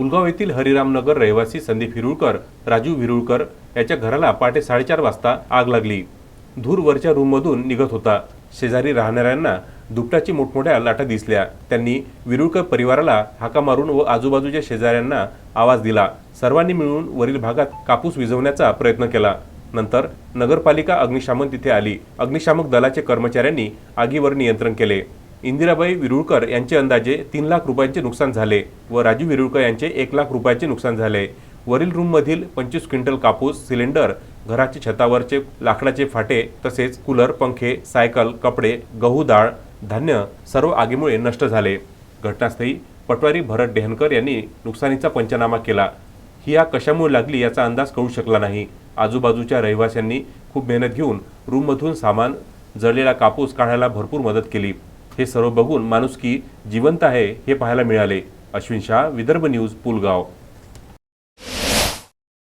पुलगाव येथील हरिरामनगर रहिवासी संदीप हिरुळकर राजू विरुळकर याच्या घराला पहाटे साडेचार वाजता आग लागली. धूर वरच्या रूममधून निघत होता. शेजारी राहणाऱ्यांना दुपटाची मोठमोठ्या लाटा दिसल्या. त्यांनी विरुळकर परिवाराला हाका मारून व आजूबाजूच्या शेजाऱ्यांना आवाज दिला. सर्वांनी मिळून वरील भागात कापूस विझवण्याचा प्रयत्न केला. नंतर नगरपालिका अग्निशामक तिथे आली. अग्निशामक दलाचे कर्मचाऱ्यांनी आगीवर नियंत्रण केले. इंदिराबाई विरुळकर यांचे अंदाजे तीन लाख रुपयांचे नुकसान झाले व राजू विरुळकर यांचे एक लाख रुपयांचे नुकसान झाले. वरील रूममधील पंचवीस क्विंटल कापूस सिलेंडर घराचे छतावरचे लाकडाचे फाटे तसेच कूलर पंखे सायकल कपडे गहू डाळ धान्य सर्व आगीमुळे नष्ट झाले. घटनास्थळी पटवारी भरत डेहनकर यांनी नुकसानीचा पंचनामा केला. ही आग कशामुळे लागली याचा अंदाज कळू शकला नाही. आजूबाजूच्या रहिवाशांनी खूप मेहनत घेऊन रूममधून सामान जळलेला कापूस काढायला भरपूर मदत केली. हे सर्व बघून माणुसकी जिवंत आहे हे पाहायला मिळाले. अश्विन शाह विदर्भ न्यूज पुलगाव.